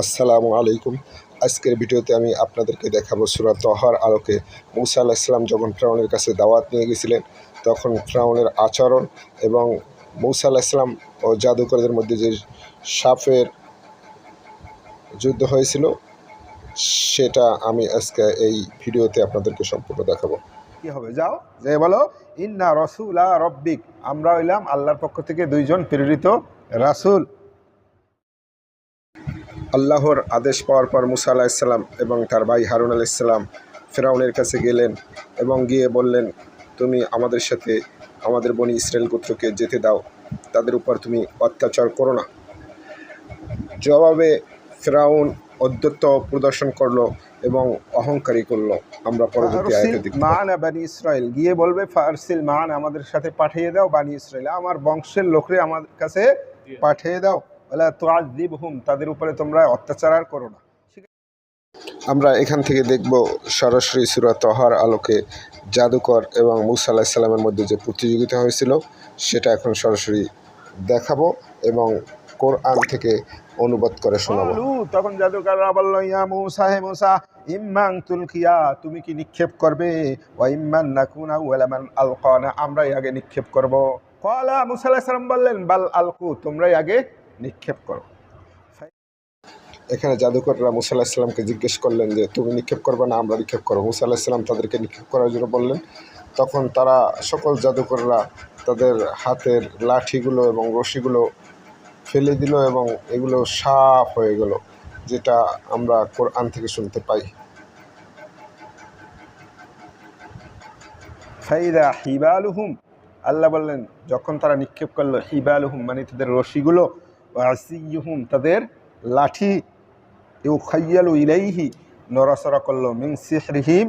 আসসালামু আলাইকুম। আজকের ভিডিওতে আমি আপনাদেরকে দেখাবো সুরাত তহার আলোকে মুসা আল্লাহ ইসলাম যখন ফ্রাউনের কাছে দাওয়াত নিয়ে গেছিলেন, তখন ফ্রাউনের আচরণ এবং মুসা আল্লাহ ইসলাম ও জাদুকরদের মধ্যে যে সাপের যুদ্ধ হয়েছিল, সেটা আমি আজকে এই ভিডিওতে আপনাদেরকে সম্পূর্ণ দেখাবো। কি হবে? যাও যে বলো, ইন্না রসুলা রব্বিক। আমরা হইলাম আল্লাহর পক্ষ থেকে দুইজন প্রেরিত রাসূল। আল্লাহর আদেশ পাওয়ার পর মুসা আলাহিসাল্লাম এবং তার ভাই হারুন আলাইসাল্লাম ফেরাউনের কাছে গেলেন এবং গিয়ে বললেন তুমি আমাদের সাথে আমাদের বনি ইসরায়েল গোত্রকে যেতে দাও। তাদের উপর তুমি অত্যাচার করো না। জবাবে ফেরাউন অধ্যত্ব প্রদর্শন করল এবং অহংকারী করল। আমরা পরবর্তী আয়তে মান বানি ইসরায়েল গিয়ে বলবে ফারসিল মান আমাদের সাথে পাঠিয়ে দাও বানি ইসরায়েল আমার বংশের লোকরে আমার কাছে পাঠিয়ে দাও। হুম তাদের উপরে তোমরা অত্যাচার আর করো না। আমরা এখান থেকে দেখব সরাসরি সুরা তহার আলোকে জাদুকর এবং মুসা আল্লাহ সাল্লামের মধ্যে যে প্রতিযোগিতা হয়েছিল সেটা এখন সরাসরি দেখাবো এবং কোরআন থেকে অনুবাদ করে শোনাবো। তখন জাদুকাররা বলল ইয়া মুসা হে মুসা ইম্মাং তুলকিয়া তুমি কি নিক্ষেপ করবে? ওয়া ইম্মান নাকুনা ওয়ালামান আলকানা আমরাই আগে নিক্ষেপ করব। কলা মুসা আলাইহিস সালাম বললেন বাল আলকু তোমরাই আগে নিক্ষেপ করো। এখানে জাদুকররা মুসা আল্লাহ সাল্লামকে জিজ্ঞেস করলেন যে, তুমি নিক্ষেপ করবে না, আমরা নিক্ষেপ করব। মুসা আল্লাহ সাল্লাম তাদেরকে নিক্ষেপ করার জন্য বললেন। তখন তারা সকল জাদুকররা তাদের হাতের লাঠিগুলো এবং রশিগুলো ফেলে দিল এবং এগুলো সাফ হয়ে গেল, যেটা আমরা কোরআন থেকে শুনতে পাই। ফাইদা হিবালুহুম, আল্লাহ বললেন, যখন তারা নিক্ষেপ করল, হিবালুহুম মানে তাদের রশিগুলো আসিহুম তাদের লাঠি। ইউ খাইয়ালু ইলাইহি নড়াচড়া করল মিং সিহরিহিম।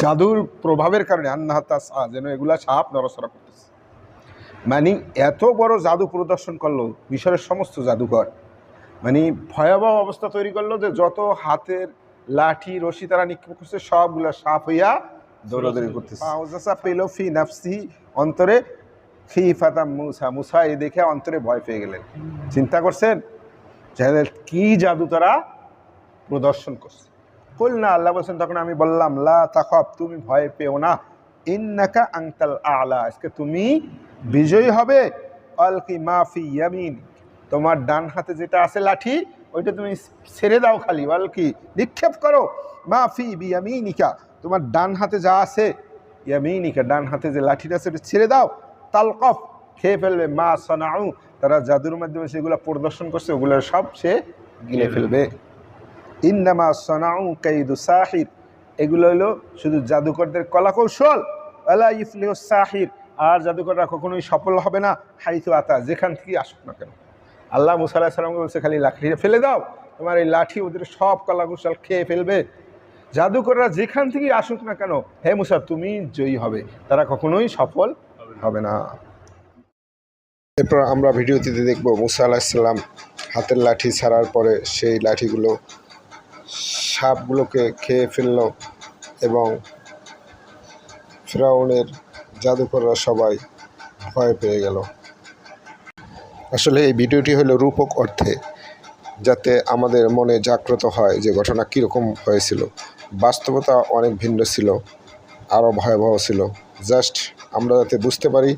জাদুর প্রভাবের কারণে আন্নাহাতা সা যেন এগুলা সাপ নড়াচড়া করতেছে। মানে এত বড় জাদু প্রদর্শন করল মিশরের সমস্ত জাদুঘর। মানে ভয়াবহ অবস্থা তৈরি করল যে যত হাতের লাঠি রশি তারা নিক্ষেপ করছে সবগুলা সাপ হইয়া দৌড়াদৌড়ি করতেছে। পেল ফি নাফসি অন্তরে ফি ফাতা মুসা মুসা এই দেখে অন্তরে ভয় পেয়ে গেলেন। চিন্তা করছেন কি জাদু তারা প্রদর্শন করছে। কল না আল্লাহ বলছেন, তখন আমি বললাম, লা তাখব তুমি ভয় পেও না। ইন্নাকা আংতাল আলা, আজকে তুমি বিজয়ী হবে। অলকি মাফি ইয়ামিন তোমার ডান হাতে যেটা আছে লাঠি, ওইটা তুমি ছেড়ে দাও খালি। অলকি নিক্ষেপ করো। মাফি বিয়ামিনিকা, তোমার ডান হাতে যা আছে, ইয়ামিনিকা, ডান হাতে যে লাঠিটা আছে, ওটা ছেড়ে দাও। তালকফ খেয়ে ফেলবে। মা সনাউ তারা জাদুর মাধ্যমে সেগুলো প্রদর্শন করছে ওগুলো সব সে গিলে ফেলবে। ইন্নামা সনাউ কাইদু সাহির এগুলো হলো শুধু জাদুকরদের কলাকৌশল। আলা ইফলিহ সাহির আর জাদুকররা কখনোই সফল হবে না হাইতু আতা যেখান থেকেই আসুক না কেন। আল্লাহ মুসা আলাহ সাল্লামকে বলছে খালি লাঠিটা ফেলে দাও তোমার এই লাঠি ওদের সব কলাকৌশল খেয়ে ফেলবে। জাদুকররা যেখান থেকেই আসুক না কেন হে মুসা তুমি জয়ী হবে। তারা কখনোই সফল হবে না। এরপর আমরা ভিডিওটিতে দেখব মুসা আলাহিসাল্লাম হাতের লাঠি ছাড়ার পরে সেই লাঠিগুলো সাপগুলোকে খেয়ে ফেলল এবং ফেরাউনের জাদুকররা সবাই ভয় পেয়ে গেল। আসলে এই ভিডিওটি হলো রূপক অর্থে, যাতে আমাদের মনে জাগ্রত হয় যে ঘটনা কীরকম হয়েছিল। বাস্তবতা অনেক ভিন্ন ছিল, আরও ভয়াবহ ছিল। জাস্ট আমরা যাতে বুঝতে পারি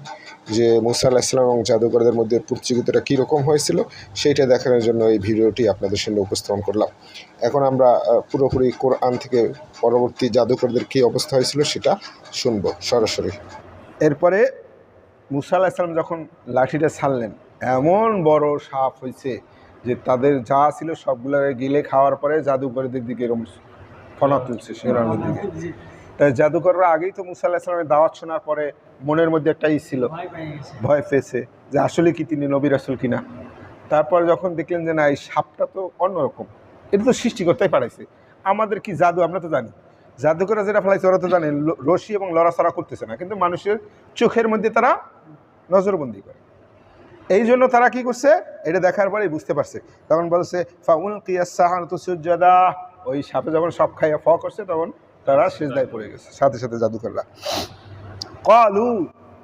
যে মুসা আল্লাহ ইসলাম এবং জাদুকরদের মধ্যে প্রতিযোগিতাটা কীরকম হয়েছিল, সেইটা দেখানোর জন্য এই ভিডিওটি আপনাদের সামনে উপস্থাপন করলাম। এখন আমরা পুরোপুরি কোরআন থেকে পরবর্তী জাদুকরদের কী অবস্থা হয়েছিল সেটা শুনব সরাসরি। এরপরে মুসা আলাহ ইসলাম যখন লাঠিটা ছাড়লেন, এমন বড় সাপ হয়েছে যে তাদের যা ছিল সবগুলো গিলে খাওয়ার পরে জাদুকরদের দিকে এরকম ফনা তুলছে শেরানোর দিকে। তাই জাদুকররা আগেই তো মুসা আল্লাহ ইসলামের দাওয়াত শোনার পরে মনের মধ্যে একটা ই ছিল ভয় পেয়েছে যে আসলে কি তিনি নবী রাসুল কিনা। তারপর যখন দেখলেন যে না এই সাপটা তো অন্যরকম এটা তো সৃষ্টিকর্তাই পাঠাইছে আমাদের কি জাদু? আমরা তো জানি। জাদুকররা যেটা ফেলাইছে ওরা তো জানে রশি এবং লড়াচড়া করতেছে না কিন্তু মানুষের চোখের মধ্যে তারা নজরবন্দি করে। এই জন্য তারা কি করছে? এটা দেখার পরেই বুঝতে পারছে। তখন বলছে ফাউল কিয়াসাহান তো সূর্যদা ওই সাপে যখন সব খাইয়া ফ করছে তখন তারা সেজদায় পড়ে গেছে, সাথে সাথে জাদুকররা। কলু,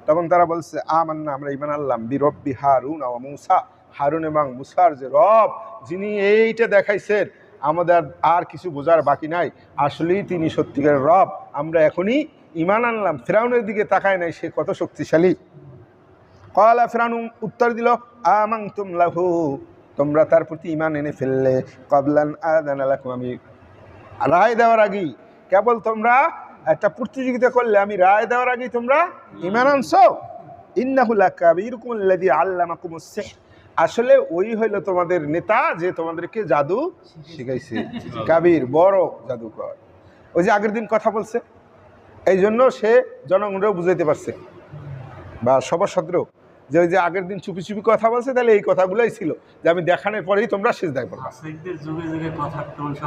তখন তারা বলছে, আমান্না, আমরা ইমান আল্লাম বি রব্বি হারুন ও মুসা। হারুন এবং মুসার যে রব, যিনি এইটা দেখাইছেন, আমাদের আর কিছু বোঝার বাকি নাই। আসলেই তিনি সত্যিকারের রব, আমরা এখনই ইমান আনলাম। ফেরাউনের দিকে তাকায় নাই, সে কত শক্তিশালী। কলা, ফেরাউন উত্তর দিল আমাং তুম লাহু। তোমরা তার প্রতি ইমান এনে ফেললে। কবলান আদান আলাকুম আমি রায় দেওয়ার আগেই কেবল তোমরা একটা প্রতিযোগিতা করলে আমি রায় দেওয়ার আগেই তোমরা ইমান আনছো? ইন্নাহুল্লাহ সিহর। আসলে ওই হইল তোমাদের নেতা যে তোমাদেরকে জাদু শিখাইছে। কাবির বড় জাদুকর। ওই যে আগের দিন কথা বলছে এই জন্য সে জনগণরাও বুঝাইতে পারছে। বা সভাসদরাও যে ওই যে আগের দিন চুপি চুপি কথা বলছে তাহলে এই কথাগুলোই ছিল। যে আমি দেখানোর পরেই তোমরা শেষ দেয় করবা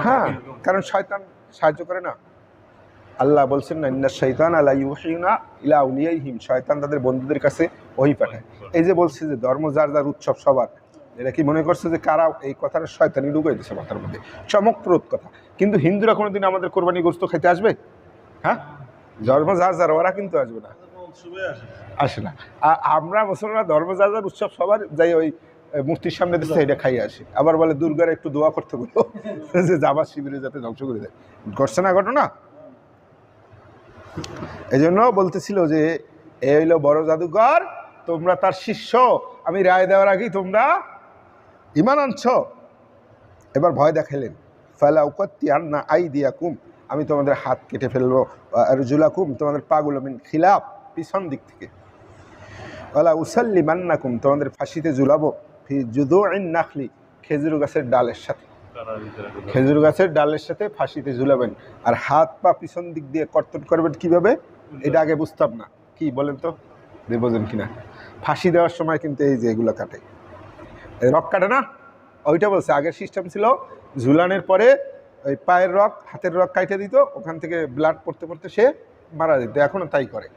হ্যাঁ। কারণ শয়তান সাহায্য করে না? আল্লাহ বলছেন না ইন্না শৈতান আল্লাহ ইউহিনা ইলা উলিয়াইহিম শয়তান তাদের বন্ধুদের কাছে ওই পাঠায়। এই যে বলছে যে ধর্ম যার যার উৎসব সবার এটা কি মনে করছে যে কারা এই কথাটা শয়তানি ঢুকে দিচ্ছে মাথার মধ্যে? চমকপ্রদ কথা। কিন্তু হিন্দুরা কোনোদিন আমাদের কোরবানি গোস্ত খেতে আসবে? হ্যাঁ? ধর্ম যার যার ওরা কিন্তু আসবে না। আসে না। আর আমরা মুসলমান ধর্ম যার যার উৎসব সবার যাই ওই মূর্তির সামনে দিচ্ছে এটা খাইয়ে আসে। আবার বলে, দুর্গার একটু দোয়া করতে বলো, যে জামাত শিবিরে যাতে ধ্বংস করে দেয়। ঘটছে না ঘটনা? এই জন্য বলতেছিল যে, এ হইল বড় জাদুঘর, তোমরা তার শিষ্য, আমি রায় দেওয়ার আগেই তোমরা ইমান আনছ। এবার ভয় দেখাইলেন ফালা উপাত্তি না আই দিয়া কুম আমি তোমাদের হাত কেটে ফেলব, আর জুলাকুম, তোমাদের পাগুলো মিন খিলাপ পিছন দিক থেকে। ওলা উসাল্লি মান্নাকুম তোমাদের ফাঁসিতে ঝুলাবো। ফি জুদু আইন নাখলি খেজুর গাছের ডালের সাথে। খেজুর গাছের ডালের সাথে ফাঁসিতে ঝুলাবেন। আর হাত পা পিছন দিক দিয়ে কর্তন করবেন কীভাবে? এটা আগে বুঝতাম না। কি বলেন তো? বোঝেন কিনা? ফাঁসি দেওয়ার সময় কিন্তু এই যে এগুলো কাটে। রক কাটে না? ওইটা বলছে আগের সিস্টেম ছিল ঝুলানের পরে ওই পায়ের রক হাতের রক কাটে দিত ওখান থেকে ব্লাড পড়তে পড়তে সে মারা যেত। এখনও তাই করে।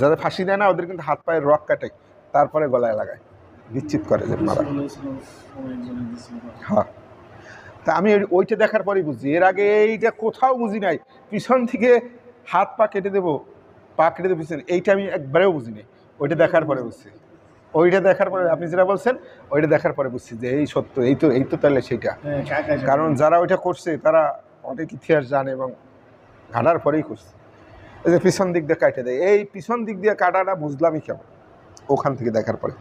যাদের ফাঁসি দেয় না ওদের কিন্তু হাত পায়ের রক কাটে তারপরে গলায় লাগায়। নিশ্চিত করে যে মারা হ্যাঁ। তা আমি ওই- ওইটা দেখার পরেই বুঝছি। এর আগে এইটা কোথাও বুঝি নাই। পিছন থেকে হাত পা কেটে দেবো পা কেটে দেবো পিছনে। এইটা আমি একবারেও বুঝি নাই। ওইটা দেখার পরে বুঝছি। ওইটা দেখার পরে আপনি যেটা বলছেন ওইটা দেখার পরে বুঝছি যে এই সত্য এই তো এই তো তাহলে সেইটা কারণ যারা ওইটা করছে তারা অনেক ইতিহাস জানে এবং ঘাটার পরেই করছে এই যে পিছন দিক দিয়ে কাটে দেয়। এই পিছন দিক দিয়ে কাটাটা বুঝলামই কেমন? ওখান থেকে দেখার পরে।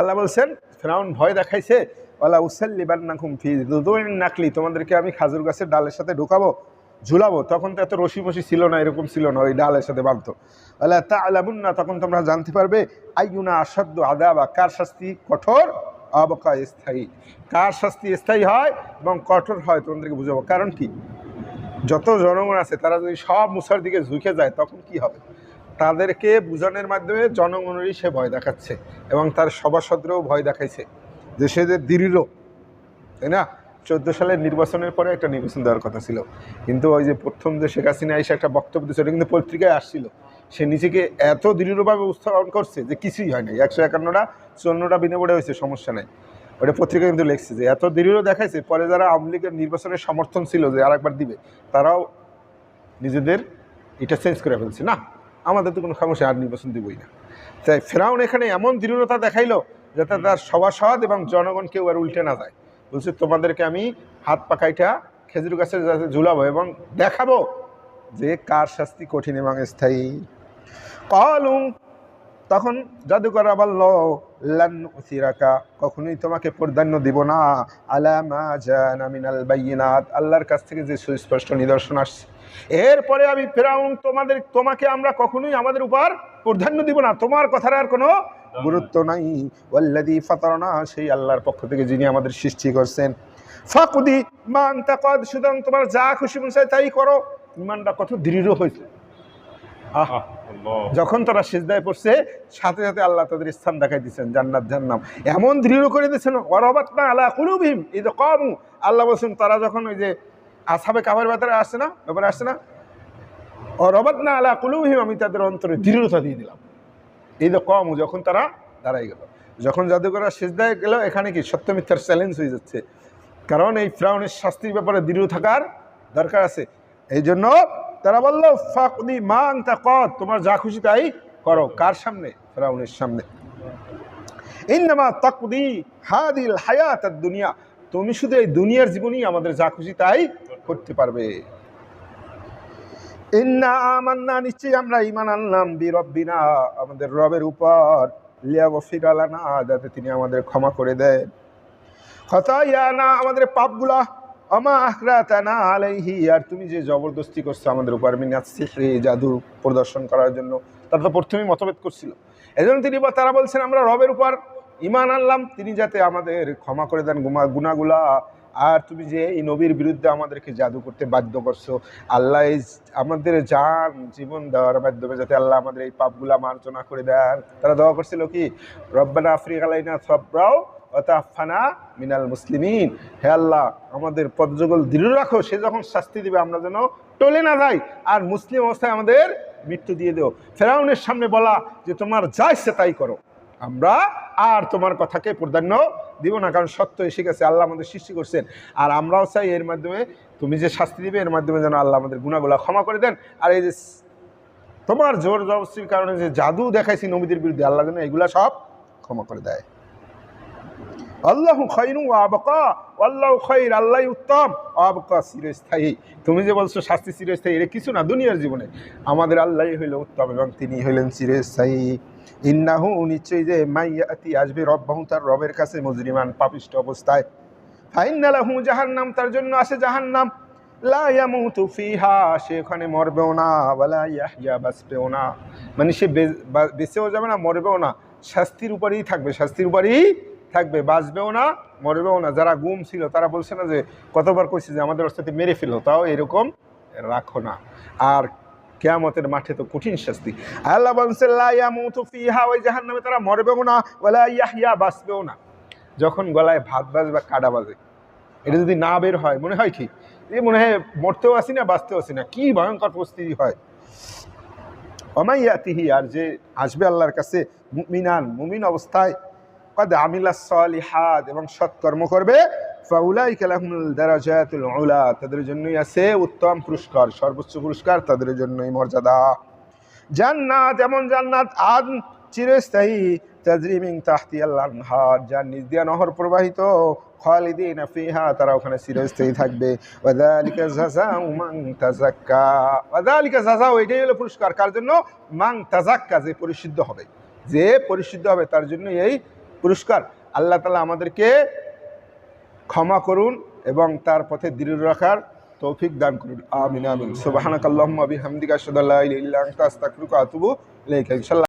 আল্লাহ বলছেন, ফেরাউন ভয় দেখাইছে ওলা উসাল্লিবান্নাকুম ফি দুদুইন নাকলি, তোমাদেরকে আমি খাজুর গাছের ডালের সাথে ঢুকাবো, ঝুলাবো। তখন তো এত রশি মশি ছিল না, এরকম ছিল না, ওই ডালের সাথে বাঁধতো। আল্লাহ তা আলাবুন না তখন তোমরা জানতে পারবে, আইয়ুনা আসাধ্য আদা বা কার শাস্তি কঠোর? অবকা স্থায়ী। কার শাস্তি স্থায়ী হয় এবং কঠোর হয়, তোমাদেরকে বুঝাবো। কারণ কি? যত জনগণ আছে, তারা যদি সব মুসার দিকে ঝুঁকে যায়, তখন কি হবে? তাদেরকে বুঝানোর মাধ্যমে জনগণেরই সে ভয় দেখাচ্ছে এবং তার সভাসদরাও ভয় দেখাইছে যে সে যে দৃঢ়, তাই না? চোদ্দ সালের নির্বাচনের পরে একটা নির্বাচন দেওয়ার কথা ছিল। কিন্তু ওই যে প্রথম যে শেখ হাসিনা এসে একটা বক্তব্য ওটা কিন্তু পত্রিকায় আসছিল। সে নিজেকে এত দৃঢ়ভাবে উপস্থাপন করছে যে কিছুই হয় নাই। একশো একান্নটা, চুয়ান্নটা বিনিময় হয়েছে, সমস্যা নাই। ওটা পত্রিকা কিন্তু লিখছে যে এত দৃঢ় দেখাইছে, পরে যারা আওয়ামী লীগের নির্বাচনের সমর্থন ছিল যে আরেকবার দিবে, তারাও নিজেদের এটা চেঞ্জ করে ফেলছে, না? আমাদের তো কোনো সমস্যা আর নির্বাচন দিবই না। তাই ফেরাউন এখানে এমন দৃঢ়তা দেখাইলো যাতে তার সভাসদ এবং জনগণ কেউ আর উল্টে না যায়। বলছে তোমাদেরকে আমি হাত পাকাইটা খেজুর গাছের যাতে ঝুলাবো এবং দেখাবো যে কার শাস্তি কঠিন এবং স্থায়ী। কলুম তখন জাদুকর উসিরাকা, কখনোই তোমাকে প্রাধান্য দিব না। আলামা জানা মিনাল বাইয়িনাত। আল্লাহর কাছ থেকে যে সুস্পষ্ট নিদর্শন আসছে। এরপরে আমি ফেরাউন, তোমাদের, তোমাকে আমরা কখনোই আমাদের উপর প্রাধান্য দিব না। তোমার কথার আর কোনো গুরুত্ব নাই। ওয়াল্লাদি ফাতারনা, সেই আল্লাহর পক্ষ থেকে যিনি আমাদের সৃষ্টি করছেন। ফাকুদি মান তাকদ সুতরাং তোমার যা খুশি মন তাই করো। ইমানটা কত দৃঢ় হয়েছে। যখন তারা সিজদায় পড়ছে সাথে সাথে আল্লাহ তাদের স্থান দেখাই দিচ্ছেন জান্নাত জান্নাম এমন দৃঢ় করে দিচ্ছেন অরবাত না আল্লাহ কুলুবিম এই যে কম। আল্লাহ বলছেন তারা যখন ওই যে আসাবে কাবার ব্যাপারে আসছে না ব্যাপারে আসছে না অরবাত না আল্লাহ কুলুবিম আমি তাদের অন্তরে দৃঢ়তা দিয়ে দিলাম। এই যে কম যখন তারা দাঁড়াই গেল। যখন জাদুকরা সিজদায় গেল এখানে কি সত্য মিথ্যার চ্যালেঞ্জ হয়ে যাচ্ছে? কারণ এই ফ্রাউনের শাস্তির ব্যাপারে দৃঢ় থাকার দরকার আছে। এই জন্য তারা বলল, ফাকদি মান তা কত তোমার যা খুশি তাই করো। কার সামনে? ফ্রাউনের সামনে। ইন্নামা তাকদি হাদিল হায়াত দুনিয়া, তুমি শুধু এই দুনিয়ার জীবনই আমাদের যা খুশি তাই করতে পারবে। ইন্না আমান্না, নিশ্চয়ই আমরা ইমান আনলাম বি রব্বিনা আমাদের রবের উপর। লিয়াগফির আলানা যাতে তিনি আমাদের ক্ষমা করে দেন। খতায়ানা, আমাদের পাপগুলা আমা আখরাতানা আলাইহি, আর তুমি যে জবরদস্তি করছ আমাদের উপর মিনাত সিহরি জাদু প্রদর্শন করার জন্য, তারা তো প্রথমেই মতভেদ করছিল। এজন্য তিনি বা- তারা বলছেন, আমরা রবের উপর ইমান আনলাম, তিনি যাতে আমাদের ক্ষমা করে দেন গুমা গুনাগুলা আর তুমি যে এই নবীর বিরুদ্ধে আমাদেরকে জাদু করতে বাধ্য করছ, আল্লাহ আমাদের জান, জীবন দেওয়ার মাধ্যমে যাতে আল্লাহ আমাদের এই পাপগুলা মার্জনা করে দেন। তারা দোয়া করছিল কি? রব্বানা আফরিক আলাইনা সবরাও অতাফানা মিনাল মুসলিমিন। হে আল্লাহ, আমাদের পদযুগল দৃঢ় রাখো, সে যখন শাস্তি দিবে, আমরা যেন টলে না যাই, আর মুসলিম অবস্থায় আমাদের মৃত্যু দিয়ে দেও। ফেরাউনের সামনে বলা যে, তোমার যা ইচ্ছে তাই করো। আমরা আর তোমার কথাকে প্রাধান্য দিব না, কারণ সত্য এসে গেছে, আল্লাহ আমাদের সৃষ্টি করছেন। আর আমরাও চাই এর মাধ্যমে, তুমি যে শাস্তি দিবে, এর মাধ্যমে যেন আল্লাহ আমাদের গুণাগুলা ক্ষমা করে দেন। আর এই যে, তোমার জোর জবস্তির কারণে যে জাদু দেখাইছি নবীদের বিরুদ্ধে, আল্লাহ যেন এগুলা সব ক্ষমা করে দেয়। আল্লাহ খৈরু আবকা, আল্লাহ খৈর আল্লাহ উত্তম। আবকা চিরস্থায়ী। তুমি যে বলছো শাস্তি চিরস্থায়ী, এটা কিছু না, দুনিয়ার জীবনে। আমাদের আল্লাহ হইল উত্তম এবং তিনি হইলেন চিরস্থায়ী। ইন্নাহু নিশ্চয়ই যে মাইয়াতি আসবে রব্বাহু, তার রবের কাছে মজরিমান, পাপিষ্ট অবস্থায়। ফাইনালাহু জাহান্নাম, তার জন্য আসে জাহান্নাম। লা ইয়ামুতু ফিহা, সে ওখানে মরবেও না ওয়ালা ইয়াহইয়া, বাঁচবেও না। মানে সে বেঁচেও যাবে না, মরবেও না। শাস্তির উপরেই থাকবে, শাস্তির উপরেই থাকবে, বাঁচবেও না, মরবেও না। যারা গুম ছিল, তারা বলছে না যে, কতবার কইছে যে, আমাদের সাথে মেরে ফেলো, তাও এরকম রাখো না। আর কেয়ামতের মাঠে তো কঠিন শাস্তি। আল্লাহ ফিহা ওই জাহান্নামে তারা মরবেও না, ওয়ালা ইয়াহইয়া, বাঁচবেও না। যখন গলায় ভাত বাজ বা কাটা বাজে, এটা যদি না বের হয়, মনে হয় কি? এই মনে হয় মরতেও আসি না, বাঁচতেও আসি না। কি ভয়ঙ্কর পরিস্থিতি হয়। অমাইয়াতিহি আর যে আসবে আল্লাহর কাছে মুমিনান, মুমিন অবস্থায় কদ আমিলা সালিহাত, এবং সৎকর্ম করবে। ফাউলাইকা লাহুমুল দারাজাতুল উলা, তাদের জন্যই আছে উত্তম পুরস্কার, সর্বোচ্চ পুরস্কার তাদের জন্যই মর্যাদা। জান্নাত, এমন জান্নাত আদ চিরস্থায়ী তাজরিমিং তাহতি আল্লাহ আনহার, যার নিজ দিয়া নহর প্রবাহিত, খালিদিন ফিহা, তারা ওখানে চিরস্থায়ী থাকবে। ওয়াদালিকা জাযাউ মান তাযাক্কা, ওয়াদালিকা জাযাউ এটাই হলো পুরস্কার। কার জন্য? মান তাযাক্কা, যে পরিশুদ্ধ হবে। যে পরিশুদ্ধ হবে, তার জন্য এই পুরস্কার, আল্লাহ তালা আমাদেরকে ক্ষমা করুন এবং তার পথে দৃঢ় রাখার তৌফিক দান করুন। আমিন আমিন। সুবাহ আল্লাহ আবি হামদিকা আনতা আতুবু ইলাইকা। ইনশাআল্লাহ।